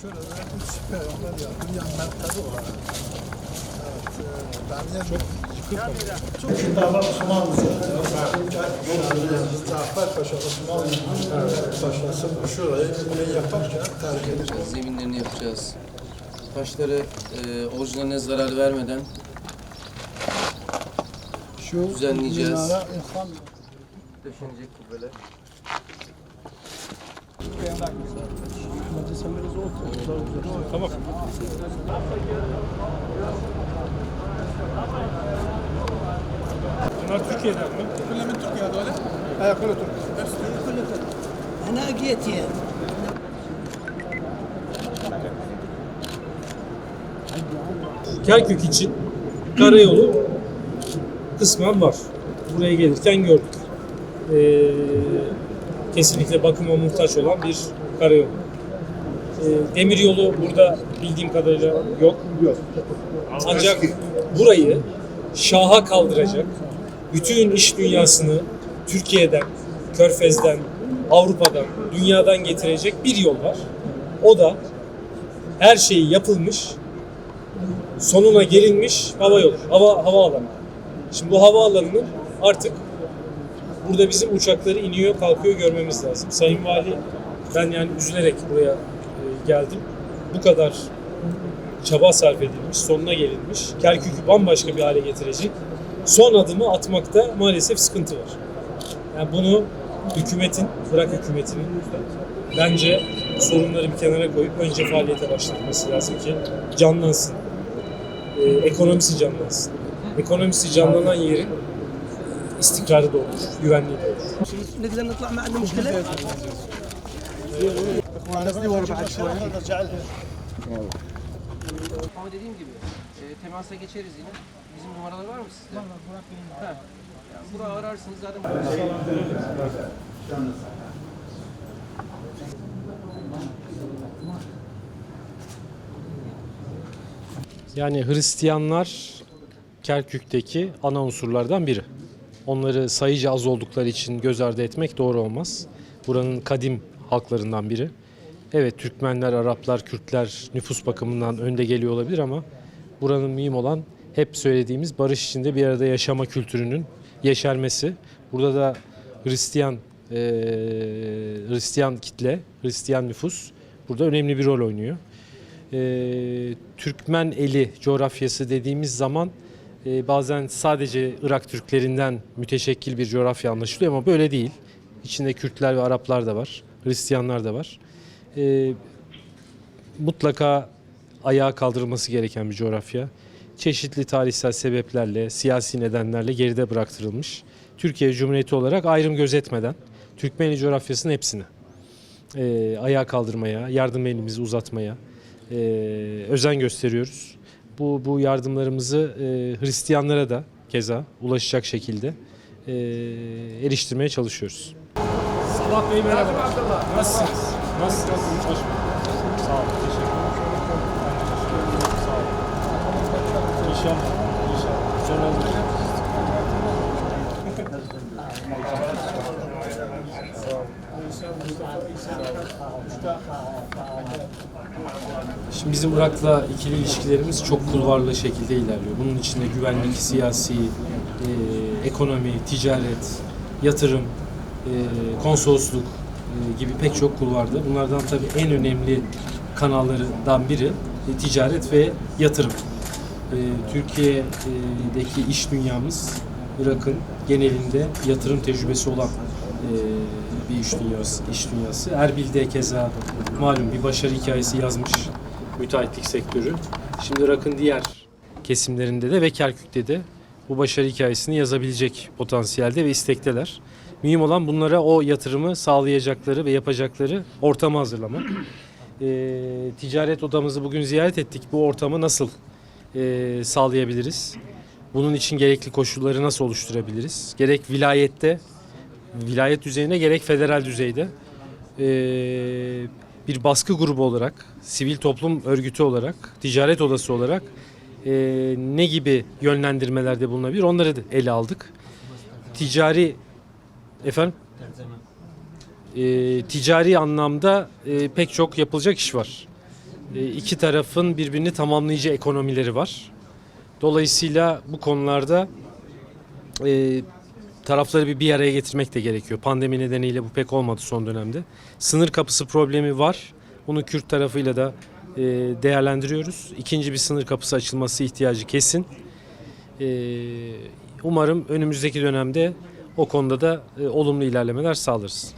Şurada üç peygamber ya. Dünya merkezi olarak. Evet. e, Ben çok çok Osmanlı Cafer Paşa Osmanlı Paşası şurayı ne yaparken terk. Zeminlerini yapacağız. Taşları e, orijinaline zarar vermeden Şu Düzenleyeceğiz. Bence Bunlar Türkiye'den mi? Kulle min Türkiye dole? Ha, kulle Türkiye. Hepsi Kerkük için karayolu kısmen var. Buraya gelirken gördük. Ee, kesinlikle bakıma muhtaç olan bir karayolu. Ee, demir yolu burada bildiğim kadarıyla yok. Yok. Ancak burayı şaha kaldıracak bütün iş dünyasını Türkiye'den, Körfez'den, Avrupa'dan, dünyadan getirecek bir yol var. O da her şeyi yapılmış, sonuna gelinmiş hava yolu, hava havaalanı. Şimdi bu havaalanının artık burada bizim uçakları iniyor, kalkıyor görmemiz lazım. Sayın Vali ben yani üzülerek buraya e, geldim. Bu kadar çaba sarf edilmiş, sonuna gelinmiş. Kerkük'ü bambaşka bir hale getirecek. Son adımı atmakta maalesef sıkıntı var. Yani bunu hükümetin, bırak hükümetinin bence sorunları bir kenara koyup önce faaliyete başlatması lazım ki canlansın. Ee, ekonomisi canlansın. Ekonomisi canlanan yerin istikrarı da olur, güvenliği de olur. نقدر نطلع ما عندنا مشكلة Ama dediğim gibi e, temasa geçeriz yine. Bizim numaralar var mı sizde? Var var. Burak benim. Ha. Yani Burak'ı ararsınız zaten. Yani Hristiyanlar Kerkük'teki ana unsurlardan biri. Onları sayıca az oldukları için göz ardı etmek doğru olmaz. Buranın kadim halklarından biri. Evet Türkmenler, Araplar, Kürtler nüfus bakımından önde geliyor olabilir ama buranın mühim olan hep söylediğimiz barış içinde bir arada yaşama kültürünün yeşermesi. Burada da Hristiyan eee, Hristiyan kitle, Hristiyan nüfus burada önemli bir rol oynuyor. Eee, Türkmen eli coğrafyası dediğimiz zaman e, bazen sadece Irak Türklerinden müteşekkil bir coğrafya anlaşılıyor ama böyle değil. İçinde Kürtler ve Araplar da var, Hristiyanlar da var. E, mutlaka ayağa kaldırılması gereken bir coğrafya. Çeşitli tarihsel sebeplerle, siyasi nedenlerle geride bıraktırılmış. Türkiye Cumhuriyeti olarak ayrım gözetmeden Türkmeni coğrafyasının hepsini e, ayağa kaldırmaya, yardım elimizi uzatmaya e, özen gösteriyoruz. Bu, bu yardımlarımızı e, Hristiyanlara da keza ulaşacak şekilde e, eriştirmeye çalışıyoruz. Sabah Bey merhaba. Nasılsınız? Nasılsınız? Hoş bulduk. Sağ olun. Teşekkür ederim. Sağ olun. İnşallah. İnşallah. Güzel oldu. Şimdi bizim Irak'la ikili ilişkilerimiz çok kulvarlı şekilde ilerliyor. Bunun içinde güvenlik, siyasi, e, ekonomi, ticaret, yatırım, e, konsolosluk e, gibi pek çok kulvarda. Bunlardan tabii en önemli kanallarından biri e, ticaret ve yatırım. E, Türkiye'deki iş dünyamız Irak'ın genelinde yatırım tecrübesi olan e, bir iş dünyası. Iş dünyası. Erbil'de keza malum bir başarı hikayesi yazmış müteahhitlik sektörü. Şimdi Irak'ın diğer kesimlerinde de ve Kerkük'te de bu başarı hikayesini yazabilecek potansiyelde ve istekteler. Mühim olan bunlara o yatırımı sağlayacakları ve yapacakları ortamı hazırlamak. Ee, ticaret odamızı bugün ziyaret ettik. Bu ortamı nasıl e, sağlayabiliriz? Bunun için gerekli koşulları nasıl oluşturabiliriz? Gerek vilayette, vilayet düzeyinde gerek federal düzeyde ee, bir baskı grubu olarak, sivil toplum örgütü olarak, ticaret odası olarak ee, ne gibi yönlendirmelerde bulunabilir onları da ele aldık. Ticari efendim Ee, ticari anlamda e, pek çok yapılacak iş var. E, iki tarafın birbirini tamamlayıcı ekonomileri var. Dolayısıyla bu konularda e, tarafları bir bir araya getirmek de gerekiyor. Pandemi nedeniyle bu pek olmadı son dönemde. Sınır kapısı problemi var. Bunu Kürt tarafıyla da e, değerlendiriyoruz. İkinci bir sınır kapısı açılması ihtiyacı kesin. E, umarım önümüzdeki dönemde o konuda da e, olumlu ilerlemeler sağlarız.